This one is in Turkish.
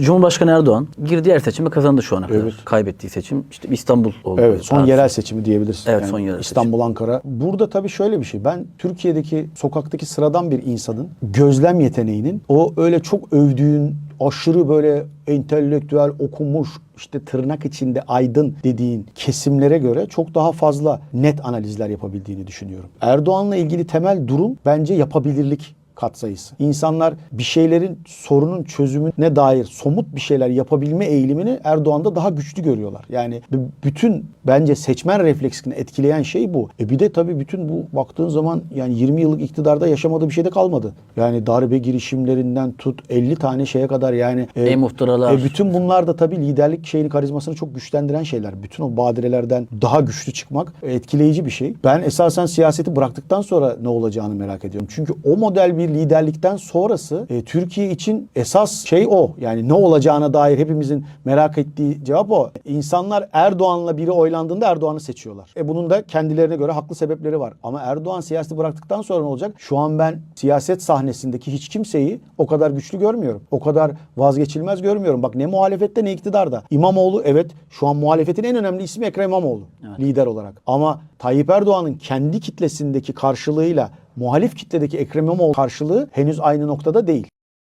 Cumhurbaşkanı Erdoğan girdiği her seçimi kazandı şu ana kadar. Evet. Kaybettiği seçim işte İstanbul oldu. Evet son yerel seçimi diyebiliriz. Evet, son yerel İstanbul, Ankara. Burada tabii şöyle bir şey. Ben Türkiye'deki sokaktaki sıradan bir insanın gözlem yeteneğinin o öyle çok övdüğün aşırı böyle entelektüel okumuş işte tırnak içinde aydın dediğin kesimlere göre çok daha fazla net analizler yapabildiğini düşünüyorum. Erdoğan'la ilgili temel durum bence yapabilirlik katsayısı. İnsanlar bir şeylerin sorunun çözümüne dair somut bir şeyler yapabilme eğilimini Erdoğan'da daha güçlü görüyorlar. Yani bütün bence seçmen refleksini etkileyen şey bu. E bir de tabii bütün bu baktığın zaman yani 20 yıllık iktidarda yaşamadığı bir şey de kalmadı. Yani darbe girişimlerinden tut 50 tane şeye kadar yani e, E-muhtıralar. e, bütün bunlar da tabii liderlik şeyini karizmasını çok güçlendiren şeyler. Bütün o badirelerden daha güçlü çıkmak etkileyici bir şey. Ben esasen siyaseti bıraktıktan sonra ne olacağını merak ediyorum. Çünkü o model bir liderlikten sonrası e, Türkiye için esas şey o. Yani ne olacağına dair hepimizin merak ettiği cevap o. İnsanlar Erdoğan'la biri oylandığında Erdoğan'ı seçiyorlar. E bunun da kendilerine göre haklı sebepleri var. Ama Erdoğan siyaseti bıraktıktan sonra ne olacak? Şu an ben siyaset sahnesindeki hiç kimseyi o kadar güçlü görmüyorum. O kadar vazgeçilmez görmüyorum. Bak ne muhalefette ne iktidarda. İmamoğlu evet şu an muhalefetin en önemli ismi Ekrem İmamoğlu lider olarak. Ama Tayyip Erdoğan'ın kendi kitlesindeki karşılığıyla muhalif kitledeki Ekrem İmamoğlu karşılığı henüz aynı noktada değil.